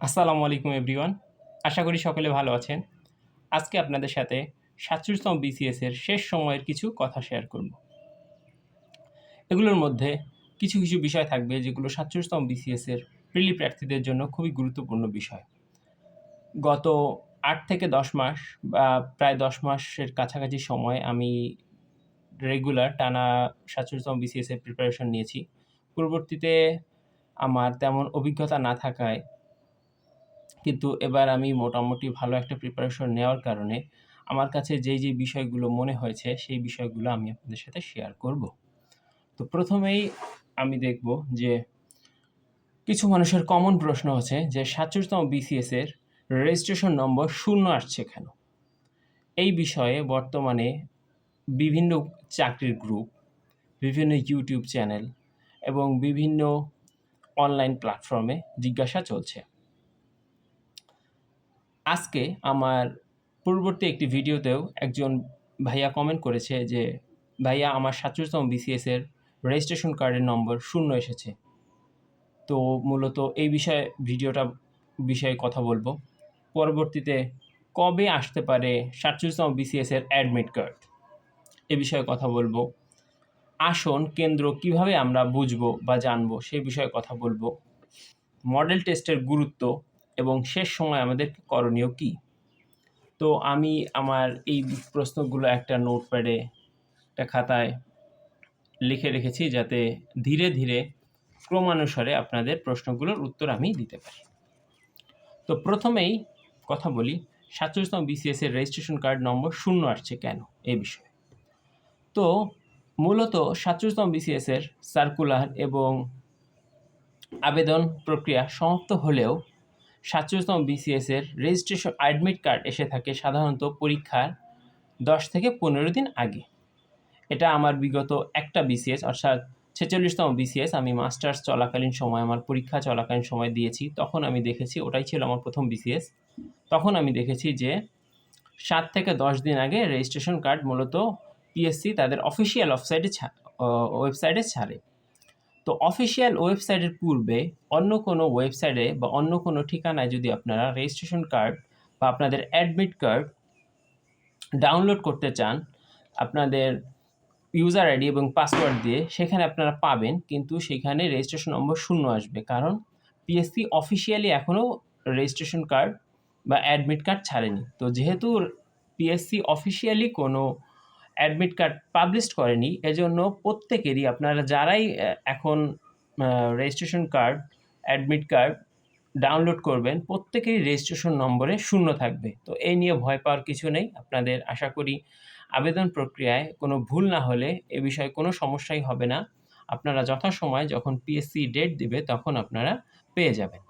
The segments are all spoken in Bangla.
আসসালামু আলাইকুম, এভরিওয়ান। আশা করি সকলে ভালো আছেন। আজকে আপনাদের সাথে সাতচল্লিশতম বিসিএস এর শেষ সময়ের কিছু কথা শেয়ার করব। এগুলোর মধ্যে কিছু কিছু বিষয় থাকবে যেগুলো সাতচল্লিশতম বিসিএস এর প্রিলি প্রার্থীদের জন্য খুবই গুরুত্বপূর্ণ বিষয়। গত আট থেকে দশ মাস বা প্রায় দশ মাসের কাছাকাছি সময় আমি রেগুলার টানা সাতচল্লিশতম বিসিএস এর প্রিপারেশন নিয়েছি। পরবর্তীতে আমার তেমন অভিজ্ঞতা না থাকায় কিন্তু এবার আমি মোটামুটি ভালো একটা প্রিপারেশন নেওয়ার কারণে আমার কাছে যেই যে বিষয়গুলো মনে হয়েছে, সেই বিষয়গুলো আমি আপনাদের সাথে শেয়ার করব। তো প্রথমেই আমি দেখব যে কিছু মানুষের কমন প্রশ্ন হচ্ছে যে সাতচল্লিশতম বিসিএস এর রেজিস্ট্রেশন নম্বর শূন্য আসছে কেন? এই বিষয়ে বর্তমানে বিভিন্ন চাকরির গ্রুপ বিভিন্ন ইউটিউব চ্যানেল এবং বিভিন্ন অনলাইন প্ল্যাটফর্মে জিজ্ঞাসা চলছে। আজকে আমার পূর্ববর্তী একটি ভিডিওতেও একজন ভাইয়া কমেন্ট করেছে যে, ভাইয়া, আমার সাতচল্লিশতম বিসিএস এর রেজিস্ট্রেশন কার্ডের নম্বর শূন্য এসেছে। তো মূলত এই বিষয়ে, ভিডিওটা বিষয়ে কথা বলব। পরবর্তীতে, কবে আসতে পারে সাতচল্লিশতম বিসিএস এর অ্যাডমিট কার্ড এ বিষয়ে কথা বলব। আসন কেন্দ্র কীভাবে আমরা বুঝব বা জানব সেই বিষয়ে কথা বলব। মডেল টেস্টের গুরুত্ব এবং শেষ সময় আমাদের করণীয় কী? তো আমি আমার এই প্রশ্নগুলো একটা নোটপ্যাডে একটা খাতায় লিখে রেখেছি যাতে ধীরে ধীরে ক্রমানুসারে আপনাদের প্রশ্নগুলোর উত্তর আমি দিতে পারি। তো প্রথমেই কথা বলি সাতচল্লিশতম বিসিএস এর রেজিস্ট্রেশন কার্ড নম্বর শূন্য আসছে কেন এ বিষয়ে? তো মূলত সাতচল্লিশতম বিসিএস এর সার্কুলার এবং আবেদন প্রক্রিয়া সমাপ্ত হলেও সাতচল্লিশতম বিসিএস এর রেজিস্ট্রেশন অ্যাডমিট কার্ড এসে থাকে সাধারণত পরীক্ষার দশ থেকে পনেরো দিন আগে। এটা আমার বিগত একটা বিসিএস অর্থাৎ ছেচল্লিশতম বিসিএস আমি মাস্টার্স চলাকালীন সময়, আমার পরীক্ষা চলাকালীন সময় দিয়েছি, তখন আমি দেখেছি, ওটাই ছিল আমার প্রথম বিসিএস তখন আমি দেখেছি যে সাত থেকে দশ দিন আগে রেজিস্ট্রেশন কার্ড মূলত পিএসসি তাদের অফিসিয়াল ওয়েবসাইটে ওয়েবসাইটে ছাড়ে। তো অফিসিয়াল ওয়েবসাইটের পূর্বে অন্য কোনো ওয়েবসাইটে বা অন্য কোনো ঠিকানায় যদি আপনারা রেজিস্ট্রেশন কার্ড বা আপনাদের অ্যাডমিট কার্ড ডাউনলোড করতে চান, আপনাদের ইউজার আইডি এবং পাসওয়ার্ড দিয়ে সেখানে আপনারা পাবেন, কিন্তু সেখানে রেজিস্ট্রেশন নম্বর শূন্য আসবে। কারণ পিএসসি অফিসিয়ালি এখনও রেজিস্ট্রেশন কার্ড বা অ্যাডমিট কার্ড ছাড়েনি। তো যেহেতু পিএসসি অফিসিয়ালি কোনো অ্যাডমিট কার্ড পাবলিশ করেনি, এজন্য প্রত্যেকেরই আপনারা যারাই এখন registration card admit card download করবেন, প্রত্যেকেরই রেজিস্ট্রেশন নম্বরে শূন্য থাকবে। তো এই নিয়ে ভয় পাওয়ার কিছু নেই। আপনাদের আশা করি আবেদন প্রক্রিয়ায় কোনো ভুল না হলে এ বিষয়ে কোনো সমস্যাই হবে না। আপনারা যথাসময় যখন পিএসসি ডেট দিবে, তখন আপনারা পেয়ে যাবেন।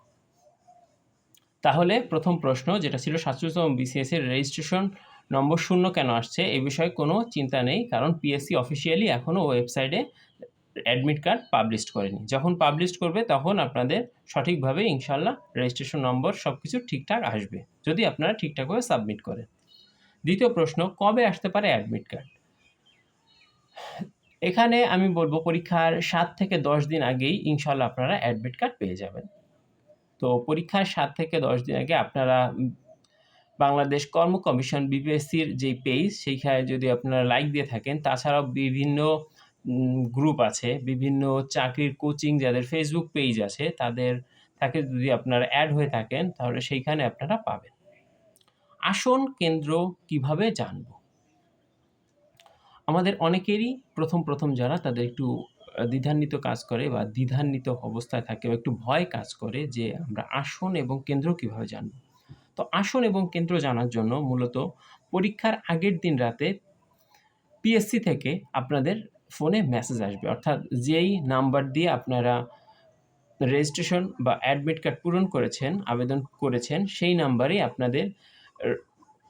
তাহলে প্রথম প্রশ্ন, যেটা ছিল সাতচল্লিশতম বিসিএস এর রেজিস্ট্রেশন নম্বর শূন্য কেন আসছে? এ বিষয়ে কোনো চিন্তা নেই, কারণ পিএসসি অফিসিয়ালি এখনও ওয়েবসাইটে অ্যাডমিট কার্ড পাবলিশ করেনি। যখন পাবলিশ করবে, তখন আপনাদের সঠিকভাবে ইনশাল্লাহ রেজিস্ট্রেশন নম্বর সব কিছু ঠিকঠাক আসবে, যদি আপনারা ঠিকঠাকভাবে সাবমিট করেন। দ্বিতীয় প্রশ্ন, কবে আসতে পারে অ্যাডমিট কার্ড এখানে আমি বলব পরীক্ষার সাত থেকে দশ দিন আগেই ইনশাল্লাহ আপনারা অ্যাডমিট কার্ড পেয়ে যাবেন। তো পরীক্ষার সাত থেকে দশ দিন আগে আপনারা বাংলাদেশ কর্ম কমিশন বিপিএসসির যে পেজ সেইখানে যদি আপনারা লাইক দিয়ে থাকেন, তাছাড়াও বিভিন্ন গ্রুপ আছে, বিভিন্ন চাকরির কোচিং যাদের ফেসবুক পেজ আছে, তাদের তাকে যদি আপনারা অ্যাড হয়ে থাকেন, তাহলে সেইখানে আপনারা পাবেন। আসন কেন্দ্র কীভাবে জানব? আমাদের অনেকেরই প্রথম প্রথম যারা তাদের একটু দ্বিধান্বিত কাজ করে বা দ্বিধান্বিত অবস্থায় থাকে বা একটু ভয় কাজ করে যে আমরা আসন এবং কেন্দ্র কীভাবে জানব? তো আসন এবং কেন্দ্র জানার জন্য মূলত পরীক্ষার আগের দিন রাতে পিএসসি থেকে আপনাদের ফোনে মেসেজ আসবে। অর্থাৎ যেই নাম্বার দিয়ে আপনারা রেজিস্ট্রেশন বা অ্যাডমিট কার্ড পূরণ করেছেন, আবেদন করেছেন, সেই নাম্বারেই আপনাদের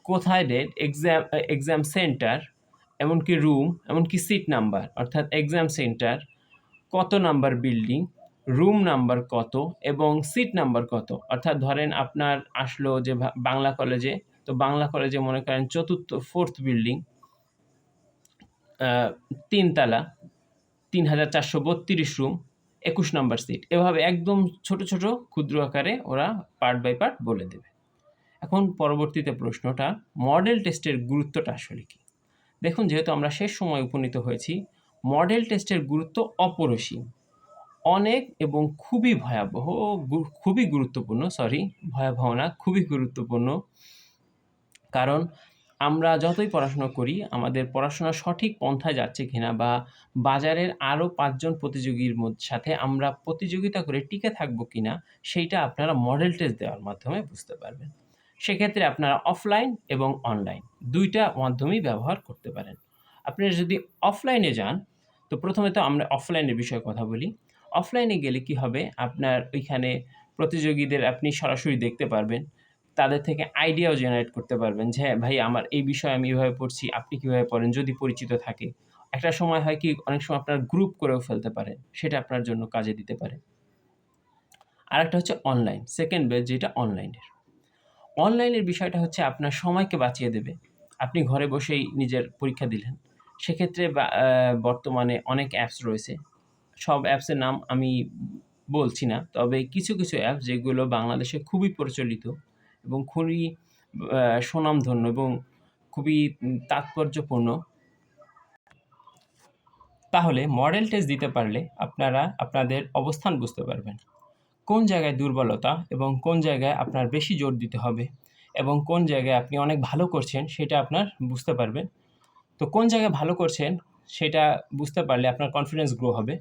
কোথায় ডেট এক্সাম এক্সাম সেন্টার এমনকি রুম এমনকি সিট নাম্বার অর্থাৎ এক্সাম সেন্টার কত নাম্বার বিল্ডিং রুম নাম্বার কত এবং সিট নাম্বার কত? অর্থাৎ ধরেন আপনার আসলো যে বাংলা কলেজে তো বাংলা কলেজে মনে করেন চতুর্থ ফোর্থ বিল্ডিং তিনতলা তিন হাজার চারশো বত্রিশ রুম একুশ নাম্বার সিট এভাবে একদম ছোট ছোট, ক্ষুদ্র আকারে ওরা পার্ট বাই পার্ট বলে দেবে। এখন পরবর্তীতে প্রশ্নটা মডেল টেস্টের গুরুত্বটা আসলে কী? দেখুন, যেহেতু আমরা শেষ সময় উপনীত হয়েছি মডেল টেস্টের গুরুত্ব অপরিসীম। অনেক এবং খুবই ভয়াবহ খুবই গুরুত্বপূর্ণ সরি ভয়াবহ না, খুবই গুরুত্বপূর্ণ। কারণ আমরা যতই পড়াশোনা করি, আমাদের পড়াশোনা সঠিক পন্থায় যাচ্ছে কিনা বা বাজারের আরও পাঁচজন প্রতিযোগীর সাথে আমরা প্রতিযোগিতা করে টিকে থাকব কিনা, সেইটা আপনারা মডেল টেস্ট দেওয়ার মাধ্যমে বুঝতে পারবেন। সেক্ষেত্রে আপনারা অফলাইন এবং অনলাইন দুইটা মাধ্যমেই ব্যবহার করতে পারেন। আপনারা যদি অফলাইনে যান, তো প্রথমে তো আমরা অফলাইনের বিষয়ে কথা বলি। অফলাইনে গেলে কি হবে? আপনার ওইখানে প্রতিযোগীদের আপনি সরাসরি দেখতে পারবেন। তাদের থেকে আইডিয়াও জেনারেট করতে পারবেন যে হ্যাঁ ভাই, আমার এই বিষয়ে আমি এভাবে পড়ছি, আপনি কীভাবে পড়েন? যদি পরিচিত থাকে। একটা সময় হয় কি, অনেক সময় আপনার গ্রুপ করেও ফেলতে পারে। সেটা আপনার জন্য কাজে দিতে পারে। আরেকটা হচ্ছে অনলাইন সেকেন্ড বেজ যেটা অনলাইনের অনলাইনের বিষয়টা হচ্ছে আপনার সময়কে বাঁচিয়ে দেবে। আপনি ঘরে বসেই নিজের পরীক্ষা দিলেন। সেক্ষেত্রে বর্তমানে অনেক অ্যাপস রয়েছে। সব অ্যাপসের নাম আমি বলছি না। তবে কিছু কিছু অ্যাপ যেগুলো বাংলাদেশে খুবই প্রচলিত এবং খুবই সুনামধন্য এবং খুবই তাৎপর্যপূর্ণ। তাহলে মডেল টেস্ট দিতে পারলে আপনারা আপনাদের অবস্থান বুঝতে পারবেন। কোন জায়গায় দুর্বলতা এবং কোন জায়গায় আপনার বেশি জোর দিতে হবে এবং কোন জায়গায় আপনি অনেক ভালো করছেন সেটা আপনার বুঝতে পারবেন। তো কোন জায়গায় ভালো করছেন সেটা বুঝতে পারলে আপনার কনফিডেন্স গ্রো হবে।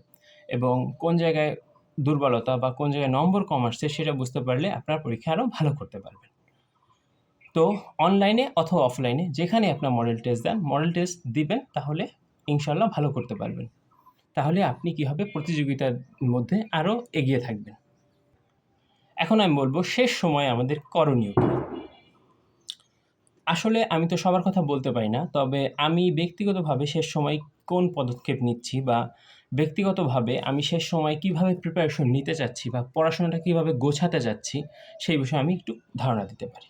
এবং কোন জায়গায় দুর্বলতা বা কোন জায়গায় নম্বর কম আসছে সেটা বুঝতে পারলে আপনার পরীক্ষা আরও ভালো করতে পারবেন। তো অনলাইনে অথবা অফলাইনে যেখানে আপনার মডেল টেস্ট দেন মডেল টেস্ট দিবেন, তাহলে ইনশাল্লাহ ভালো করতে পারবেন। তাহলে আপনি কী হবে প্রতিযোগিতার মধ্যে আরও এগিয়ে থাকবেন? এখন আমি বলব, শেষ সময় আমাদের করণীয় আসলে আমি তো সবার কথা বলতে পারি না, তবে আমি ব্যক্তিগতভাবে শেষ সময় কোন পদক্ষেপ নিচ্ছি বা ব্যক্তিগতভাবে আমি শেষ সময় কীভাবে প্রিপারেশন নিতে চাচ্ছি বা পড়াশোনাটা কীভাবে গোছাতে যাচ্ছি, সেই বিষয়ে আমি একটু ধারণা দিতে পারি।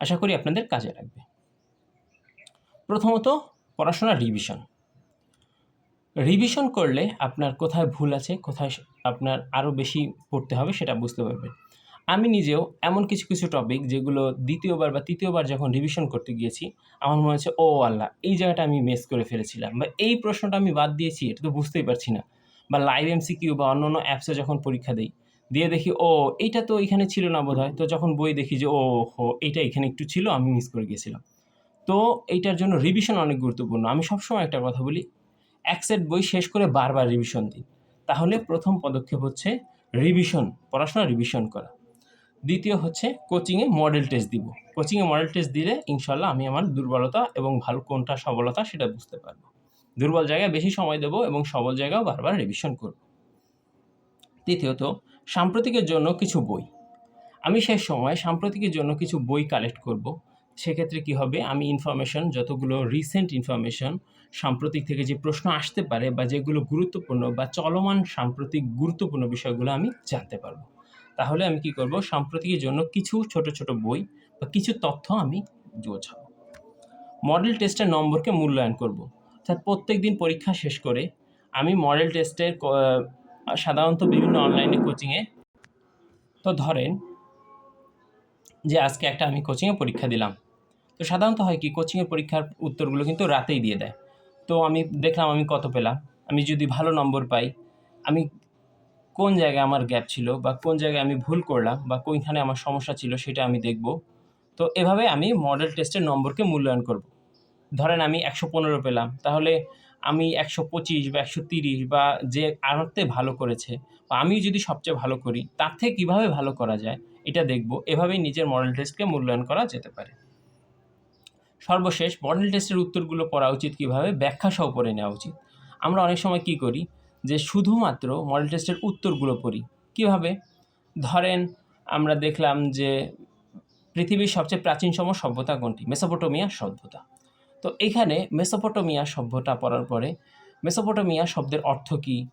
আশা করি আপনাদের কাজে লাগবে। প্রথমত, পড়াশোনা রিভিশন রিভিশন করলে আপনার কোথায় ভুল আছে, কোথায় আপনার আরও বেশি পড়তে হবে সেটা বুঝতে পারবেন। আমি নিজেও এমন কিছু কিছু টপিক যেগুলো দ্বিতীয়বার বা তৃতীয়বার যখন রিভিশন করতে গিয়েছি, আমার মনে হচ্ছে, ও আল্লাহ, এই জায়গাটা আমি মিস করে ফেলেছিলাম। বা এই প্রশ্নটা আমি বাদ দিয়েছি, এটা তো বুঝতেই পারছি না। বা লাইভ এমসিকিউ বা অন্য অন্য অ্যাপসে যখন পরীক্ষা দিই, দিয়ে দেখি, ও, এইটা তো এখানে ছিল না বোধ হয় তো যখন বই দেখি যে, ও, হো, এইটা এখানে একটু ছিল, আমি মিস করে গিয়েছিলাম। তো এইটার জন্য রিভিশন অনেক গুরুত্বপূর্ণ। আমি সবসময় একটা কথা বলি, এক সেট বই শেষ করে বারবার রিভিশন দিই তাহলে প্রথম পদক্ষেপ হচ্ছে রিভিশন পড়াশোনা রিভিশন করা। দ্বিতীয় হচ্ছে কোচিংয়ে মডেল টেস্ট দিব। কোচিংয়ে মডেল টেস্ট দিলে ইনশাল্লাহ আমি আমার দুর্বলতা এবং ভালো কোনটা সবলতা সেটা বুঝতে পারব। দুর্বল জায়গায় বেশি সময় দেবো এবং সবল জায়গাও বারবার রিভিশন করব। তৃতীয়ত, সাম্প্রতিকের জন্য কিছু বই। আমি সেই সময় সাম্প্রতিকের জন্য কিছু বই কালেক্ট করব। সেক্ষেত্রে কি হবে? আমি ইনফরমেশন যতগুলো রিসেন্ট ইনফরমেশন সাম্প্রতিক থেকে যে প্রশ্ন আসতে পারে বা যেগুলো গুরুত্বপূর্ণ বা চলমান সাম্প্রতিক গুরুত্বপূর্ণ বিষয়গুলো আমি জানতে পারব। তাহলে আমি কি করব? সাম্প্রতিকের জন্য কিছু ছোট ছোট বই বা কিছু তথ্য আমি গোছাবো। মডেল টেস্টের নম্বরকে মূল্যায়ন করব। অর্থাৎ প্রত্যেক দিন পরীক্ষা শেষ করে আমি মডেল টেস্টের সাধারণত বিভিন্ন অনলাইনে কোচিংয়ে তো ধরেন যে আজকে একটা আমি কোচিংয়ে পরীক্ষা দিলাম। তো সাধারণত হয় কি কোচিংয়ের পরীক্ষার উত্তরগুলো কিন্তু রাতেই দিয়ে দেয়। তো আমি দেখলাম আমি কত পেলাম। আমি যদি ভালো নম্বর পাই, আমি কোন জায়গায় আমার গ্যাপ ছিল বা কোন জায়গায় আমি ভুল করলাম বা কোনখানে আমার সমস্যা ছিল সেটা আমি দেখব। তো এভাবে আমি মডেল টেস্টের নম্বরকে মূল্যায়ন করব। ধরেন আমি একশো পনেরো পেলাম, তাহলে আমি একশো পঁচিশ বা একশো তিরিশ বা যে আরতে ভালো করেছে বা আমি যদি সবচেয়ে ভালো করি, তার থেকে কীভাবে ভালো করা যায় এটা দেখব। এভাবেই নিজের মডেল টেস্টকে মূল্যায়ন করা যেতে পারে। সর্বশেষ মডেল টেস্টের উত্তরগুলো পড়া উচিত কীভাবে? ব্যাখ্যা সহ পড়ে নেওয়া উচিত। আমরা অনেক সময় কী করি? যে শুধুমাত্র মডেল টেস্টের উত্তরগুলো পড়ি। কীভাবে? ধরেন আমরা দেখলাম যে পৃথিবীর সবচেয়ে প্রাচীনতম সভ্যতা কোনটি? মেসোপটোমিয়া সভ্যতা। তো এখানে মেসোপটোমিয়া সভ্যতা পড়ার পরে মেসোপটোমিয়া শব্দের অর্থ কী?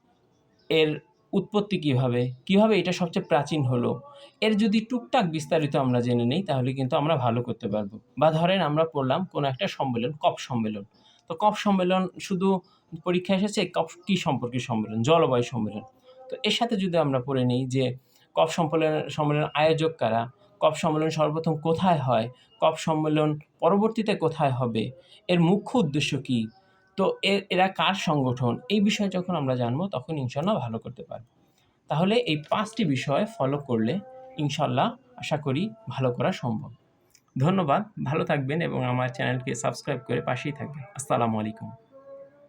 এর উৎপত্তি কীভাবে? কীভাবে এটা সবচেয়ে প্রাচীন হলো? এর যদি টুকটাক বিস্তারিত আমরা জেনে নিই, তাহলে কিন্তু আমরা ভালো করতে পারব। বা ধরেন আমরা পড়লাম কোনো একটা সম্মেলন, কপ সম্মেলন। তো কপ সম্মেলন শুধু পরীক্ষা এসেছে কপ কী সম্পর্কে সম্মেলন? জলবায়ু সম্মেলন। তো এর সাথে যদি আমরা পড়ে নিই যে কফ সম্মেলন সম্মেলন আয়োজক কারা? কপ সম্মেলন সর্বপ্রথম কোথায় হয়? কপ সম্মেলন পরবর্তীতে কোথায় হবে? এর মুখ্য উদ্দেশ্য কী? তো এরা কার সংগঠন? এই বিষয়ে যখন আমরা জানব তখন ইনশাল্লাহ ভালো করতে পারব। তাহলে এই পাঁচটি বিষয় ফলো করলে ইনশাল্লাহ আশা করি ভালো করা সম্ভব। ধন্যবাদ, ভালো থাকবেন এবং আমার চ্যানেলকে সাবস্ক্রাইব করে পাশেই থাকবেন। আসসালামু আলাইকুম।